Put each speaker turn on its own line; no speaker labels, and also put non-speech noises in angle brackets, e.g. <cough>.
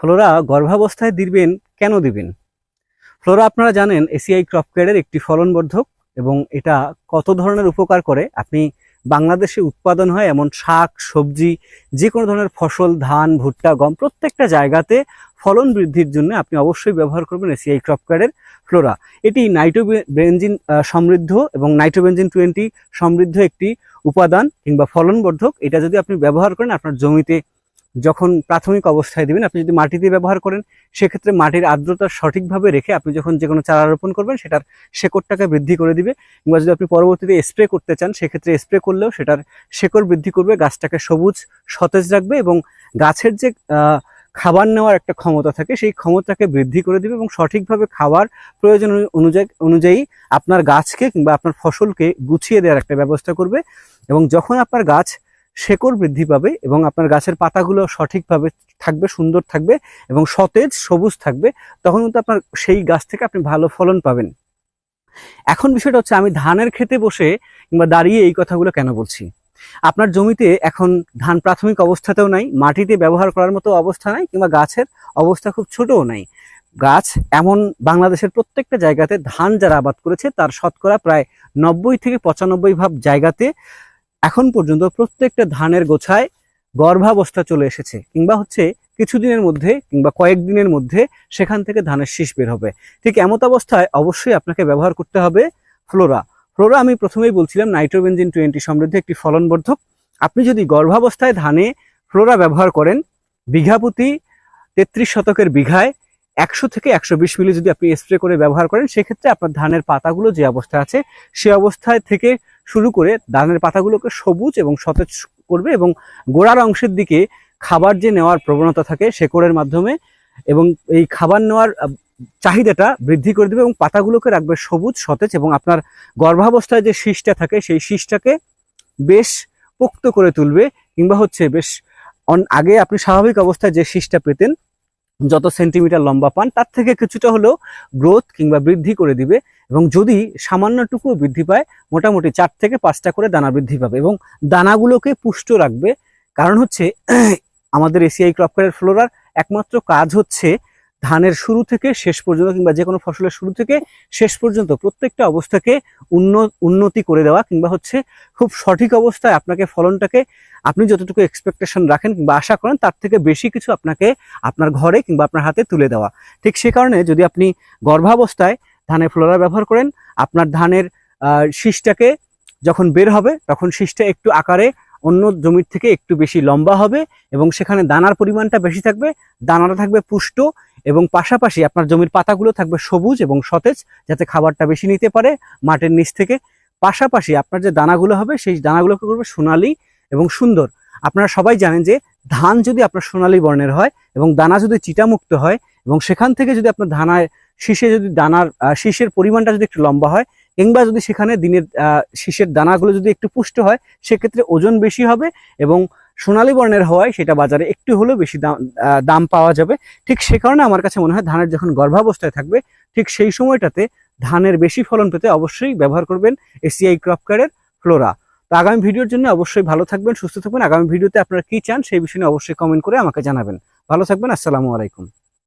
Flora গর্ভাবস্থায় দিবেন কেন দিবেন? ফ্লোরা আপনারা জানেন, এসিআই ক্রপ কেয়ারের একটি ফলনবর্ধক এবং এটা কত ধরনের উপকার করে? আপনি বাংলাদেশে উৎপাদন হয় এমন শাক, সবজি যে কোনো ধরনের ফসল, ধান, ভুট্টা, গম, প্রত্যেকটা জায়গাতে ফলন বৃদ্ধির জন্য আপনি অবশ্যই ব্যবহার করবেন এসিআই ক্রপ কেয়ারের ফ্লোরা। এটি নাইট্রোবেনজিন সমৃদ্ধ এবং নাইট্রোবেঞ্জিন টোয়েন্টি সমৃদ্ধ একটি উপাদান কিংবা ফলনবর্ধক। এটা যদি আপনি ব্যবহার করেন, আপনার জমিতে যখন প্রাথমিক অবস্থায় দিবেন, আপনি যদি মাটিতে ব্যবহার করেন, সেক্ষেত্রে মাটির আর্দ্রতা সঠিকভাবে রেখে আপনি যখন যে কোনো চারা রোপণ করবেন, সেটার শেকড়টাকে বৃদ্ধি করে দিবে। কিংবা যদি আপনি পরবর্তীতে স্প্রে করতে চান, সেক্ষেত্রে স্প্রে করলেও সেটার শেকড় বৃদ্ধি করবে, গাছটাকে সবুজ, সতেজ রাখবে এবং গাছের যে খাবার নেওয়ার একটা ক্ষমতা থাকে, সেই ক্ষমতাকে বৃদ্ধি করে দিবে এবং সঠিকভাবে খাবার প্রয়োজন অনুযায়ী অনুযায়ী আপনার গাছকে কিংবা আপনার ফসলকে গুছিয়ে দেওয়ার একটা ব্যবস্থা করবে। এবং যখন আপনার গাছ শেকড় বৃদ্ধি পাবে এবং আপনার গাছের পাতাগুলো সঠিকভাবে থাকবে, সুন্দর থাকবে এবং সতেজ, সবুজ থাকবে, তখন কিন্তু আপনার সেই গাছ থেকে আপনি ভালো ফলন পাবেন। এখন বিষয়টা হচ্ছে আমি ধানের খেতে বসে কিংবা দাঁড়িয়ে এই কথাগুলো কেন বলছি? আপনার জমিতে এখন ধান প্রাথমিক অবস্থাতেও নাই, মাটিতে ব্যবহার করার মতো অবস্থা নাই কিংবা গাছের অবস্থা খুব ছোটও নাই। গাছ এমন বাংলাদেশের প্রত্যেকটা জায়গাতে ধান যারা আবাদ করেছে তার শতকরা প্রায় নব্বই থেকে পঁচানব্বই ভাব জায়গাতে এখন পর্যন্ত প্রত্যেকটা ধানের গোছায় গর্ভাবস্থা চলে এসেছে, কিংবা হচ্ছে কিছুদিনের মধ্যে কিংবা কয়েকদিনের মধ্যে সেখান থেকে ধানের শীষ বের হবে। ঠিক এমত অবস্থায় অবশ্যই আপনাকে ব্যবহার করতে হবে ফ্লোরা। ফ্লোরা আমি প্রথমেই বলছিলাম, নাইট্রোবেনজিন টোয়েন্টি সমৃদ্ধ একটি ফলনবর্ধক। আপনি যদি গর্ভাবস্থায় ধানে ফ্লোরা ব্যবহার করেন, বিঘা প্রতি তেত্রিশ শতকের বিঘায় একশো থেকে একশো বিশ মিলি যদি আপনি স্প্রে করে ব্যবহার করেন, সেক্ষেত্রে আপনার ধানের পাতাগুলো যে অবস্থায় আছে, সে অবস্থায় থেকে শুরু করে ধানের পাতাগুলোকে সবুজ এবং সতেজ করবে এবং গোড়ার অংশের দিকে খাবার যে নেওয়ার প্রবণতা থাকে শেকড়ের মাধ্যমে এবং এই খাবার নেওয়ার চাহিদাটা বৃদ্ধি করে দেবে এবং পাতাগুলোকে রাখবে সবুজ, সতেজ এবং আপনার গর্ভাবস্থায় যে শীষটা থাকে সেই শীষটাকে বেশ পোক্ত করে তুলবে কিংবা হচ্ছে বেশ আগে আপনি স্বাভাবিক অবস্থায় যে শীষটা পেতেন, যত সেন্টিমিটার লম্বা পান, তার থেকে কিছুটা হলেও গ্রোথ কিংবা বৃদ্ধি করে দিবে। এবং যদি সামান্যটুকু বৃদ্ধি পায়, মোটামুটি চার থেকে পাঁচটা করে দানা বৃদ্ধি পাবে এবং দানাগুলোকে পুষ্ট রাখবে। কারণ হচ্ছে, <clears throat> আমাদের এসিআই ক্রপকারের ফ্লোরার একমাত্র কাজ হচ্ছে ধানের শুরু থেকে শেষ পর্যন্ত কিংবা যে কোনো ফসলের শুরু থেকে শেষ পর্যন্ত প্রত্যেকটা অবস্থাকে উন্ন- উন্নতি করে দেওয়া কিংবা হচ্ছে খুব সঠিক অবস্থায় আপনাকে ফলনটাকে, আপনি যতটুকু এক্সপেকটেশন রাখেন কিংবা আশা করেন, তার থেকে বেশি কিছু আপনাকে আপনার ঘরে কিংবা আপনার হাতে তুলে দেওয়া। ঠিক সে কারণে যদি আপনি গর্ভাবস্থায় ধানের ফ্লোরা ব্যবহার করেন, আপনার ধানের শীষটাকে যখন বের হবে, তখন শীষটা একটু আকারে অন্য জমির থেকে একটু বেশি লম্বা হবে এবং সেখানে দানার পরিমাণটা বেশি থাকবে, দানাটা থাকবে পুষ্ট এবং পাশাপাশি আপনার জমির পাতাগুলো থাকবে সবুজ এবং সতেজ যাতে খাবারটা বেশি নিতে পারে মাটির নিচ থেকে। পাশাপাশি আপনার যে দানাগুলো হবে, সেই দানাগুলোকে করবে সোনালি এবং সুন্দর। আপনারা সবাই জানেন যে ধান যদি আপনার সোনালী বর্ণের হয় এবং দানা যদি চিটামুক্ত হয় এবং সেখান থেকে যদি আপনার ধানায় শীষে যদি দানার শীষের পরিমাণটা যদি একটু লম্বা হয়, কিংবা যদি সেখানে দিনের শীষের দানাগুলো যদি একটু পুষ্ট হয়, সেক্ষেত্রে ওজন বেশি হবে এবং সোনালী বর্ণের হওয়ায় সেটা বাজারে একটু হলেও বেশি দাম দাম পাওয়া যাবে। ঠিক সে কারণে আমার কাছে মনে হয় ধানের যখন গর্ভাবস্থায় থাকবে, ঠিক সেই সময়টাতে ধানের বেশি ফলন পেতে অবশ্যই ব্যবহার করবেন এসিআই ক্রপ কেয়ারের ফ্লোরা। তো আগামী ভিডিওর জন্য অবশ্যই ভালো থাকবেন, সুস্থ থাকবেন। আগামী ভিডিওতে আপনারা কি চান সেই বিষয়ে অবশ্যই কমেন্ট করে আমাকে জানাবেন। ভালো থাকবেন, আসসালামু আলাইকুম।